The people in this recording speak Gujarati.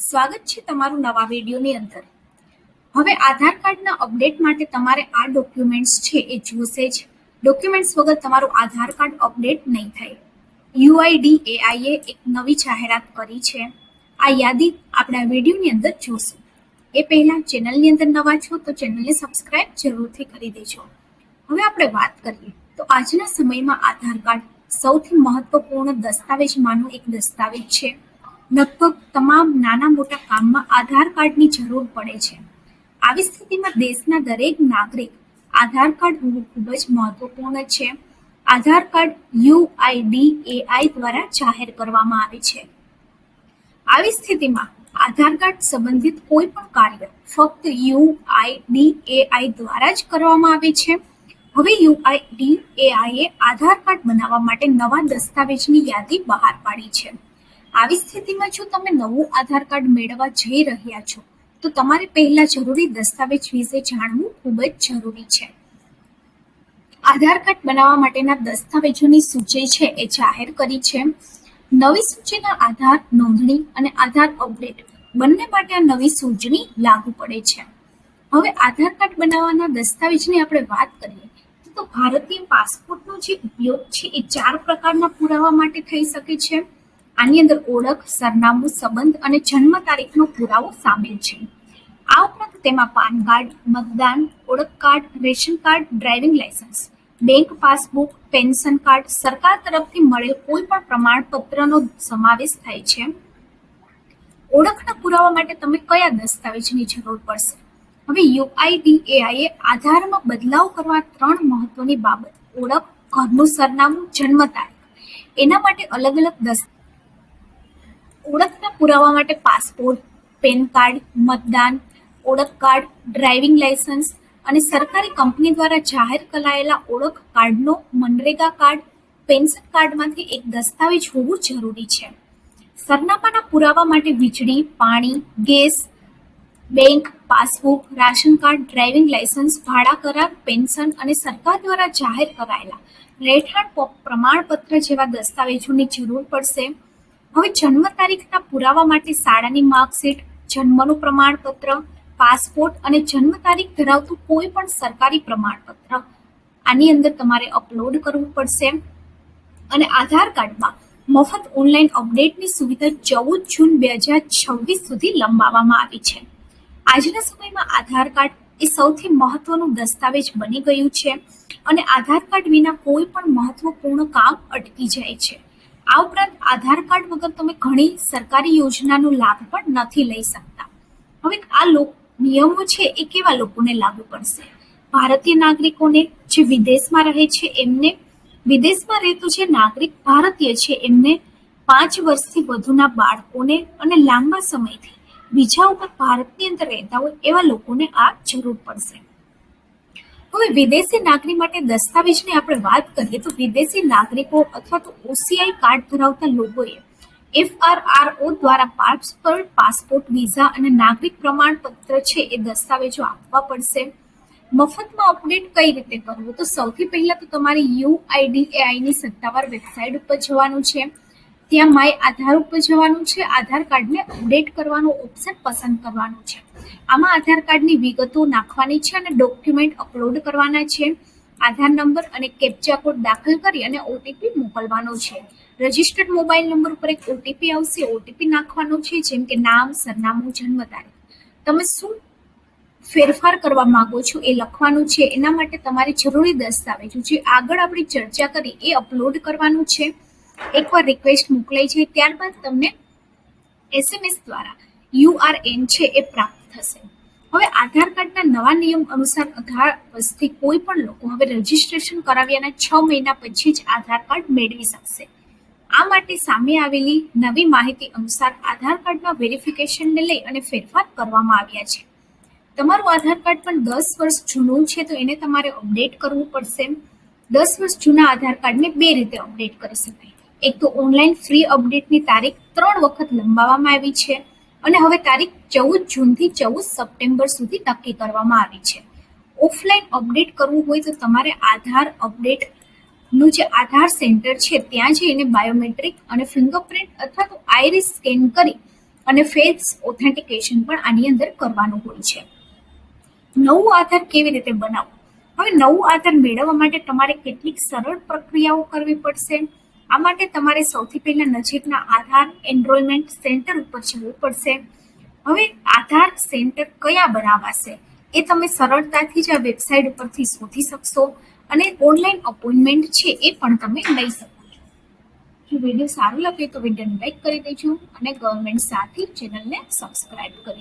સ્વાગત છે તમારું નવા વિડીયોની અંદર. હવે આધાર કાર્ડના અપડેટ માટે તમારે આ ડોક્યુમેન્ટ્સ છે એ જોશે જ. ડોક્યુમેન્ટ્સ વગર તમારું આધાર કાર્ડ અપડેટ નહીં થાય. યુઆઈડી એઆઈએ એક નવી જાહેરાત કરી છે. આ યાદી આપણા વિડીયોની અંદર જોશું. એ પહેલાં ચેનલની અંદર નવા છો તો ચેનલને સબસ્ક્રાઇબ જરૂરથી કરી દેજો. હવે આપણે વાત કરીએ તો આજના સમયમાં આધાર કાર્ડ સૌથી મહત્વપૂર્ણ દસ્તાવેજમાંનો એક દસ્તાવેજ છે. લગભગ તમામ નાના મોટા કામમાં આધાર કાર્ડની જરૂર પડે છે. આવી સ્થિતિમાં દેશના દરેક નાગરિક આધાર કાર્ડ હોવું ખૂબ જ મહત્વપૂર્ણ છે. આધાર કાર્ડ યુઆઈડીએઆઈ દ્વારા જાહેર કરવામાં આવે છે. આવી સ્થિતિમાં આધાર કાર્ડ સંબંધિત કોઈ પણ કાર્ય ફક્ત યુઆઈડીએઆઈ દ્વારા જ કરવામાં આવે છે. હવે યુઆઈડીએઆઈએ આધાર કાર્ડ બનાવવા માટે નવા દસ્તાવેજની યાદી બહાર પાડી છે. આવી સ્થિતિમાં જો તમે નવું આધાર કાર્ડ મેળવવા જઈ રહ્યા છો, તો તમારે પહેલા જરૂરી દસ્તાવેજ વિશે જાણવું ખૂબ જ જરૂરી છે. આધાર કાર્ડ બનાવવા માટેના દસ્તાવેજોની સૂચિ છે એ જાહેર કરી છે. નવી સૂચિના આધાર, નોંધણી અને આધાર અપડેટ બંને માટે આ નવી સૂચની લાગુ પડે છે. હવે આધાર કાર્ડ બનાવવાના દસ્તાવેજની આપણે વાત કરીએ, તો ભારતીય પાસપોર્ટનો જે ઉપયોગ છે એ ચાર પ્રકારના પુરાવા માટે થઈ શકે છે. આની અંદર ઓળખ, સરનામું, સંબંધ અને જન્મ તારીખનો પુરાવો સામેલ છે. આ ઉપરાંત તેમાં પાન કાર્ડ, મતદાન, ઓળખ card, ration card, driving licence bank passbook, pension card, સરકાર તરફથી મળેલ કોઈ પણ પ્રમાણપત્રનો સમાવેશ થાય છે. ઓળખના પુરાવા માટે તમે કયા દસ્તાવેજની જરૂર પડશે? હવે યુઆઈડીએઆઈએ આધારમાં બદલાવ કરવા ત્રણ મહત્વની બાબત. ઓળખ, ઘરનું સરનામું, જન્મ તારીખ. એના માટે અલગ અલગ દસ્ત ઓળખના પુરાવા માટે પાસપોર્ટ, પેન કાર્ડ, મતદાન, ઓળખ કાર્ડ, ડ્રાઇવિંગ લાયસન્સ અને સરકારી કંપની દ્વારા જાહેર કરાયેલા ઓળખ કાર્ડનો મનરેગા કાર્ડ, પેન્શન કાર્ડમાંથી એક દસ્તાવેજ હોવું જરૂરી છે. સરનામાના પુરાવા માટે વીજળી, પાણી, gas, bank, passbook, ration card, driving licence ભાડા કરાર, પેન્શન અને સરકાર દ્વારા જાહેર કરાયેલા રહેઠાણ પ્રમાણપત્ર જેવા દસ્તાવેજોની જરૂર પડશે. હવે જન્મ તારીખના પુરાવા માટે શાળાની માર્કશીટ, જન્મનું પ્રમાણપત્ર, પાસપોર્ટ અને જન્મ તારીખ ધરાવતું કોઈ પણ સરકારી પ્રમાણપત્ર. આની અંદર તમારે અપલોડ કરવું પડશે અને આધાર કાર્ડમાં મફત ઓનલાઈન અપડેટની સુવિધા ચૌદ જૂન બે હજાર છવ્વીસ સુધી લંબાવવામાં આવી છે. આજના સમયમાં આધાર કાર્ડ એ સૌથી મહત્વનું દસ્તાવેજ બની ગયું છે અને આધાર કાર્ડ વિના કોઈ પણ મહત્વપૂર્ણ કામ અટકી જાય છે. આ ઉપરાંત આધાર કાર્ડ વગર તમે ઘણી સરકારી યોજનાનો લાભ પણ નથી લઈ શકતા. હવે આ નિયમો છે એ કેવા લોકોને લાગુ પડશે? ભારતીય નાગરિકોને જે વિદેશમાં રહે છે એમને, વિદેશમાં રહેતો જે નાગરિક ભારતીય છે એમને પાંચ વર્ષથી વધુના બાળકોને અને લાંબા સમયથી બીજા ઉપર ભારતની અંદર રહેતા હોય એવા લોકોને આ જરૂર પડશે. હવે વિદેશી નાગરિક માટે દસ્તાવેજની આપણે વાત કરીએ તો વિદેશી નાગરિકો અથવા તો ઓસીઆઈ કાર્ડ ધરાવતા લોકોએ એફઆરઆરઓ દ્વારા પાસપોર્ટ પાસપોર્ટ, વિઝા અને નાગરિક પ્રમાણપત્ર છે એ દસ્તાવેજો આપવા પડશે. મફતમાં અપડેટ કઈ રીતે કરવું? તો સૌથી પહેલા તો તમારે યુઆઈડીએઆઈની સત્તાવાર વેબસાઇટ ઉપર જવાનું છે. ત્યાં માય આધાર ઉપર જવાનું છે. આધાર કાર્ડને અપડેટ કરવાનો ઓપ્શન પસંદ કરવાનું છે. આમાં આધાર કાર્ડની વિગતો નાખવાની છે અને ડોક્યુમેન્ટ અપલોડ કરવાના છે. આધાર નંબર અને કેપ્ચા કોડ દાખલ કરી અને ઓટીપી મોકલવાનો છે. રજિસ્ટર્ડ મોબાઈલ નંબર ઉપર એક ઓટીપી આવશે. ઓટીપી નાખવાનો છે, જેમ કે નામ, સરનામું, જન્મ તારીખ. તમે શું ફેરફાર કરવા માંગો છો એ લખવાનું છે. એના માટે તમારે જરૂરી દસ્તાવેજો જે આગળ આપણે ચર્ચા કરી એ અપલોડ કરવાનું છે. એકવાર રિક્વેસ્ટ મોકલાઈ છે, ત્યારબાદ તમને એસએમએસ દ્વારા યુઆરએન છે એ પ્રાપ્ત થશે. હવે આધાર કાર્ડના નવા નિયમ અનુસાર અઢાર વર્ષથી કોઈ પણ લોકો હવે રજીસ્ટ્રેશન કરાવ્યાના છ મહિના પછી જ આધાર કાર્ડ મેળવી શકશે. આ માટે સામે આવેલી નવી માહિતી અનુસાર આધાર કાર્ડના વેરિફિકેશનને લઈ અને ફેરફાર કરવામાં આવ્યા છે. તમારું આધાર કાર્ડ પણ દસ વર્ષ જૂનું છે, તો એને તમારે અપડેટ કરવું પડશે દસ વર્ષ જૂના આધાર કાર્ડને બે રીતે અપડેટ કરી શકાય. એક તો ઓનલાઈન ફ્રી અપડેટની તારીખ ત્રણ વખત લંબાવવામાં આવી છે અને હવે તારીખ ચૌદ જૂનથી ચૌદ સપ્ટેમ્બર સુધી નક્કી કરવામાં આવી છે. ઓફલાઈન અપડેટ કરવું હોય તો તમારે આધાર અપડેટનું જે આધાર સેન્ટર છે ત્યાં જઈને બાયોમેટ્રિક અને ફિંગરપ્રિન્ટ અથવા તો આઈરિસ સ્કેન કરી અને ફેસ ઓથેન્ટિકેશન પણ આની અંદર કરવાનું હોય છે. નવું આધાર કેવી રીતે બનાવવું? હવે નવું આધાર મેળવવા માટે તમારે કેટલીક સરળ પ્રક્રિયાઓ કરવી પડશે. આ માટે તમારે સૌથી પહેલા નજીકના આધાર એનરોલમેન્ટ સેન્ટર ઉપર જવું પડશે. હવે આધાર સેન્ટર કયા બનાવાશે એ તમે સરળતાથી જ આ વેબસાઇટ ઉપરથી શોધી શકશો અને ઓનલાઈન અપોઇન્ટમેન્ટ છે એ પણ તમે લઈ શકો છો. જો વીડિયો સારો લાગે તો વિડીયોને લાઈક કરી દેજો અને ગવર્મેન્ટ સાથે ચેનલને સબસ્ક્રાઇબ કરી